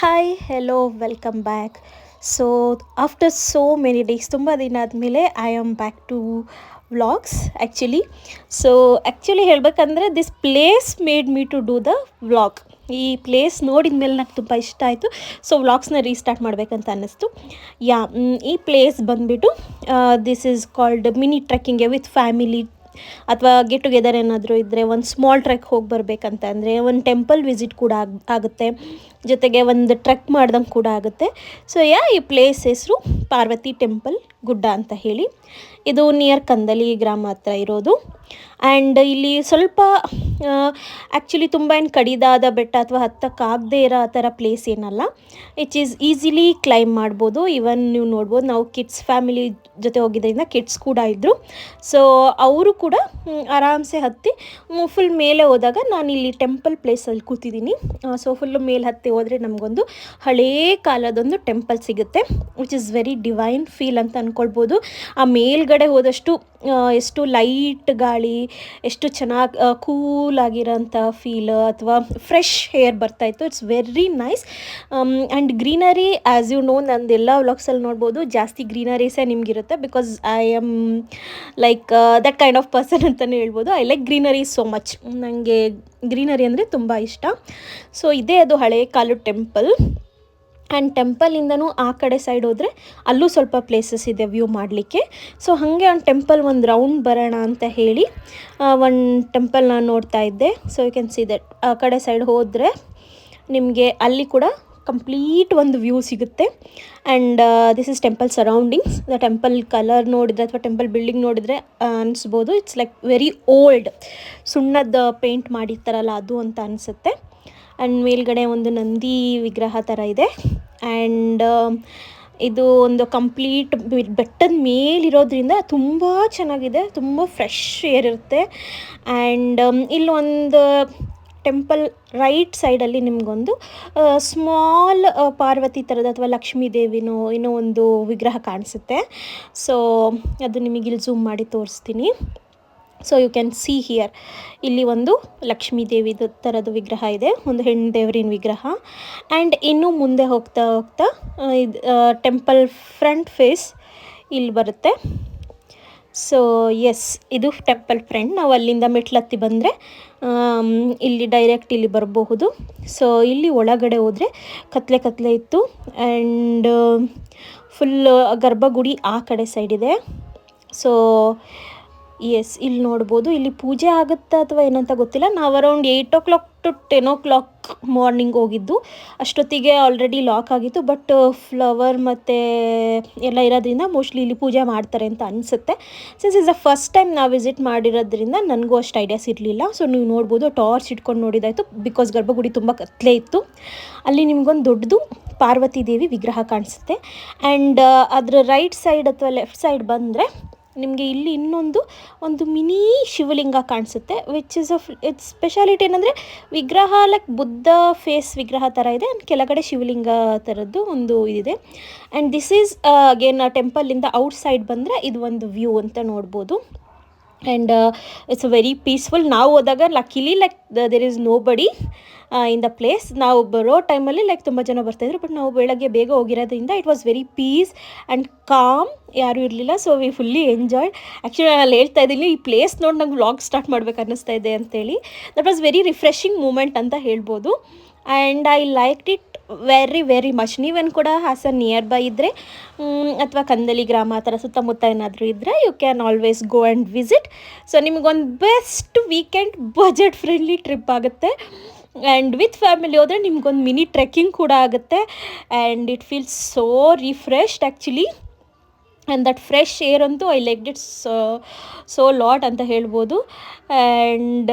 Hi hello welcome back so after so many days ತುಂಬ ದಿನ ಆದಮೇಲೆ I am back to vlogs actually so actually ಹೇಳಬೇಕಂದ್ರೆ this place made me to do the vlog ಈ place ನೋಡಿದ ಮೇಲೆ ನಂಗೆ ತುಂಬ ಇಷ್ಟ ಆಯಿತು. ಸೊ ವ್ಲಾಗ್ಸ್ನ ರೀಸ್ಟಾರ್ಟ್ ಮಾಡಬೇಕಂತ ಅನ್ನಿಸ್ತು. ಯಾ ಈ ಪ್ಲೇಸ್ ಬಂದುಬಿಟ್ಟು this is called mini trekking with family ಅಥವಾ ಗೆಟ್ ಟುಗೆದರ್ ಏನಾದರೂ ಇದ್ದರೆ ಒಂದು ಸ್ಮಾಲ್ ಟ್ರೆಕ್ ಹೋಗಿ ಬರಬೇಕಂತ ಅಂದರೆ ಒಂದು ಟೆಂಪಲ್ ವಿಸಿಟ್ ಕೂಡ ಆಗ್, ಆಗುತ್ತೆ. ಜೊತೆಗೆ ಒಂದು ಟ್ರೆಕ್ ಮಾಡ್ದಂಗೆ ಕೂಡ ಆಗುತ್ತೆ. ಸೊ ಯಾ ಈ ಪ್ಲೇಸ್ ಹೆಸರು ಪಾರ್ವತಿ ಟೆಂಪಲ್ ಗುಡ್ಡ ಅಂತ ಹೇಳಿ. ಇದು ನಿಯರ್ ಕಂದಲಿ ಗ್ರಾಮ ಹತ್ರ ಇರೋದು. ಆ್ಯಂಡ್ ಇಲ್ಲಿ ಸ್ವಲ್ಪ ಆ್ಯಕ್ಚುಲಿ ತುಂಬ ಏನು ಕಡಿದಾದ ಬೆಟ್ಟ ಅಥವಾ ಹತ್ತಕ್ಕಾಗದೇ ಇರೋ ಆ ಥರ ಪ್ಲೇಸ್ ಏನಲ್ಲ. ಇಟ್ ಈಸ್ ಈಸಿಲಿ ಕ್ಲೈಮ್ ಮಾಡ್ಬೋದು. ಇವನ್ ನೀವು ನೋಡ್ಬೋದು, ನಾವು ಕಿಡ್ಸ್ ಫ್ಯಾಮಿಲಿ ಜೊತೆ ಹೋಗಿದ್ದರಿಂದ ಕಿಡ್ಸ್ ಕೂಡ ಇದ್ದರು ಸೊ ಅವರು ಕೂಡ ಆರಾಮ್ಸೆ ಹತ್ತಿ ಫುಲ್ ಮೇಲೆ ಹೋದಾಗ ನಾನು ಇಲ್ಲಿ ಟೆಂಪಲ್ ಪ್ಲೇಸಲ್ಲಿ ಕೂತಿದ್ದೀನಿ. ಸೊ ಫುಲ್ಲು ಮೇಲೆ ಹತ್ತಿ ಹೋದರೆ ನಮಗೊಂದು ಹಳೇ ಕಾಲದೊಂದು ಟೆಂಪಲ್ ಸಿಗುತ್ತೆ which is very divine feel ಅಂತ ಅಂದ್ಕೊಳ್ಬೋದು ಆ ಮೇಲ್ಗಡೆ ಹೋದಷ್ಟು ಎಷ್ಟು ಲೈಟ್ ಗಾಳಿ, ಎಷ್ಟು ಚೆನ್ನಾಗಿ ಕೂಲ್ ಆಗಿರೋಂಥ ಫೀಲ್ ಅಥವಾ ಫ್ರೆಶ್ ಹೇರ್ ಬರ್ತಾಯಿತ್ತು it's very nice and greenery as you know ನಂದು ಎಲ್ಲ ವ್ಲಾಗ್ಸಲ್ಲಿ ನೋಡ್ಬೋದು. ಜಾಸ್ತಿ ಗ್ರೀನರೀಸೇ ನಿಮಗಿರುತ್ತೆ because I am like that kind of person ಅಂತಲೇ ಹೇಳ್ಬೋದು. I like greenery so much ನನಗೆ ಗ್ರೀನರಿ ಅಂದರೆ ತುಂಬ ಇಷ್ಟ. ಸೊ ಇದೇ ಅದು ಹಳೆ ಕಾಲು ಟೆಂಪಲ್ ಆ್ಯಂಡ್ ಟೆಂಪಲಿಂದನೂ ಆ ಕಡೆ ಸೈಡ್ ಹೋದರೆ ಅಲ್ಲೂ ಸ್ವಲ್ಪ ಪ್ಲೇಸಸ್ ಇದೆ ವ್ಯೂ ಮಾಡಲಿಕ್ಕೆ. ಸೊ ಹಾಗೆ ಒಂದು ಟೆಂಪಲ್ ಒಂದು ರೌಂಡ್ ಬರೋಣ ಅಂತ ಹೇಳಿ ಒಂದು ಟೆಂಪಲ್ ನಾನು ನೋಡ್ತಾ ಇದ್ದೆ. So you can see that ಆ ಕಡೆ ಸೈಡ್ ಹೋದರೆ ನಿಮಗೆ ಅಲ್ಲಿ ಕೂಡ ಕಂಪ್ಲೀಟ್ ಒಂದು ವ್ಯೂ ಸಿಗುತ್ತೆ. And this is temple surroundings the temple colour ನೋಡಿದರೆ ಅಥವಾ ಟೆಂಪಲ್ ಬಿಲ್ಡಿಂಗ್ ನೋಡಿದರೆ ಅನಿಸ್ಬೋದು. ಇಟ್ಸ್ ಲೈಕ್ ವೆರಿ ಓಲ್ಡ್ ಸುಣ್ಣದ ಪೇಂಟ್ ಮಾಡಿರ್ತಾರಲ್ಲ ಅದು ಅಂತ ಅನಿಸುತ್ತೆ. ಆ್ಯಂಡ್ ಮೇಲ್ಗಡೆ ಒಂದು ನಂದಿ ವಿಗ್ರಹ ಥರ ಇದೆ. ಆ್ಯಂಡ್ ಇದು ಒಂದು ಕಂಪ್ಲೀಟ್ ಬೆಟ್ಟದ ಮೇಲಿರೋದ್ರಿಂದ ತುಂಬ ಚೆನ್ನಾಗಿದೆ, ತುಂಬ ಫ್ರೆಶ್ ಏರ್ ಇರುತ್ತೆ. ಆ್ಯಂಡ್ ಇಲ್ಲೊಂದು ಟೆಂಪಲ್ ರೈಟ್ ಸೈಡಲ್ಲಿ ನಿಮಗೊಂದು ಸ್ಮಾಲ್ ಪಾರ್ವತಿ ಥರದ ಅಥವಾ ಲಕ್ಷ್ಮೀ ದೇವಿನೋ ಏನೋ ಒಂದು ವಿಗ್ರಹ ಕಾಣಿಸುತ್ತೆ. ಸೊ ಅದು ನಿಮಗೆ ಇಲ್ಲಿ ಝೂಮ್ ಮಾಡಿ ತೋರಿಸ್ತೀನಿ. So you can see here ಇಲ್ಲಿ ಒಂದು ಲಕ್ಷ್ಮೀ ದೇವಿದು ಥರದ ವಿಗ್ರಹ ಇದೆ, ಒಂದು ಹೆಣ್ಣು ದೇವರಿನ ವಿಗ್ರಹ. ಆ್ಯಂಡ್ ಇನ್ನೂ ಮುಂದೆ ಹೋಗ್ತಾ ಹೋಗ್ತಾ ಇದು ಟೆಂಪಲ್ ಫ್ರಂಟ್ ಫೇಸ್ ಇಲ್ಲಿ ಬರುತ್ತೆ. ಸೊ ಎಸ್ ಇದು ಟೆಂಪಲ್ ಫ್ರೆಂಡ್ ನಾವು ಅಲ್ಲಿಂದ ಮೆಟ್ಲತ್ತಿ ಬಂದರೆ ಇಲ್ಲಿ ಡೈರೆಕ್ಟ್ ಇಲ್ಲಿ ಬರಬಹುದು. ಸೊ ಇಲ್ಲಿ ಒಳಗಡೆ ಹೋದರೆ ಕತ್ಲೆ ಕತ್ಲೆ ಇತ್ತು. ಆ್ಯಂಡ್ ಫುಲ್ ಗರ್ಭಗುಡಿ ಆ ಕಡೆ ಸೈಡ್ ಇದೆ. ಸೊ ಎಸ್ ಇಲ್ಲಿ ನೋಡ್ಬೋದು. ಇಲ್ಲಿ ಪೂಜೆ ಆಗುತ್ತಾ ಅಥವಾ ಏನಂತ ಗೊತ್ತಿಲ್ಲ. ನಾವು around eight o'clock to ten o'clock morning ಹೋಗಿದ್ದು. ಅಷ್ಟೊತ್ತಿಗೆ ಆಲ್ರೆಡಿ ಲಾಕ್ ಆಗಿತ್ತು. ಬಟ್ ಫ್ಲವರ್ ಮತ್ತು ಎಲ್ಲ ಇರೋದ್ರಿಂದ ಮೋಸ್ಟ್ಲಿ ಇಲ್ಲಿ ಪೂಜೆ ಮಾಡ್ತಾರೆ ಅಂತ ಅನಿಸುತ್ತೆ. Since is the first time ನಾವು ವಿಸಿಟ್ ಮಾಡಿರೋದ್ರಿಂದ ನನಗೂ ಅಷ್ಟು ಐಡಿಯಾಸ್ ಇರಲಿಲ್ಲ. ಸೊ ನೀವು ನೋಡ್ಬೋದು ಟಾರ್ಚ್ ಇಟ್ಕೊಂಡು ನೋಡಿದಾಯಿತು. ಬಿಕಾಸ್ ಗರ್ಭಗುಡಿ ತುಂಬ ಕತ್ಲೆ ಇತ್ತು. ಅಲ್ಲಿ ನಿಮಗೊಂದು ದೊಡ್ಡದು ಪಾರ್ವತಿ ದೇವಿ ವಿಗ್ರಹ ಕಾಣಿಸುತ್ತೆ. ಆ್ಯಂಡ್ ಅದರ ರೈಟ್ ಸೈಡ್ ಅಥವಾ ಲೆಫ್ಟ್ ಸೈಡ್ ಬಂದರೆ ನಿಮಗೆ ಇಲ್ಲಿ ಇನ್ನೊಂದು ಒಂದು ಮಿನಿ ಶಿವಲಿಂಗ ಕಾಣಿಸುತ್ತೆ which is a it's speciality ಏನಂದರೆ ವಿಗ್ರಹ ಲೈಕ್ ಬುದ್ಧ ಫೇಸ್ ವಿಗ್ರಹ ಥರ ಇದೆ ಆ್ಯಂಡ್ ಕೆಳಗಡೆ ಶಿವಲಿಂಗ ಥರದ್ದು ಒಂದು ಇದಿದೆ. ಆ್ಯಂಡ್ ದಿಸ್ ಈಸ್ ಅಗೇನ್ ಟೆಂಪಲಿಂದ ಔಟ್ ಸೈಡ್ ಬಂದರೆ ಇದು ಒಂದು ವ್ಯೂ ಅಂತ ನೋಡ್ಬೋದು. ಆ್ಯಂಡ್ ಇಟ್ಸ್ ವೆರಿ ಪೀಸ್ಫುಲ್ ನಾವು ಹೋದಾಗ luckily like there is nobody in the place ನಾವು ಬರೋ ಟೈಮಲ್ಲಿ ಲೈಕ್ ತುಂಬ ಜನ ಬರ್ತಾಯಿದ್ರು ಬಟ್ ನಾವು ಬೆಳಗ್ಗೆ ಬೇಗ ಹೋಗಿರೋದ್ರಿಂದ it was very peace and calm ಯಾರೂ ಇರಲಿಲ್ಲ so we fully enjoy actually ಅಲ್ಲಿ ಹೇಳ್ತಾ ಇದ್ದೀನಿ, ಈ ಪ್ಲೇಸ್ ನೋಡಿ ನಂಗೆ ವ್ಲಾಗ್ ಸ್ಟಾರ್ಟ್ ಮಾಡ್ಬೇಕು ಅನ್ನಿಸ್ತಾ ಇದೆ ಅಂತೇಳಿ. That was very refreshing moment ಅಂತ ಹೇಳ್ಬೋದು. And I like it very very much ನೀವೇನು ಕೂಡ ಹಾಸನ್ ನಿಯರ್ ಬೈ ಇದ್ದರೆ ಅಥವಾ ಕಂದಲಿ ಗ್ರಾಮ, ಆ ಥರ ಸುತ್ತಮುತ್ತ ಏನಾದರೂ ಇದ್ದರೆ you can always go and visit so ನಿಮಗೊಂದು best weekend budget friendly trip ಆಗುತ್ತೆ. ಆ್ಯಂಡ್ ವಿತ್ ಫ್ಯಾಮಿಲಿ ಹೋದರೆ ನಿಮಗೊಂದು ಮಿನಿ ಟ್ರೆಕ್ಕಿಂಗ್ ಕೂಡ ಆಗುತ್ತೆ. And it feels so refreshed actually and that fresh air ಅಂತೂ I like it so lot ಅಂತ ಹೇಳ್ಬೋದು. And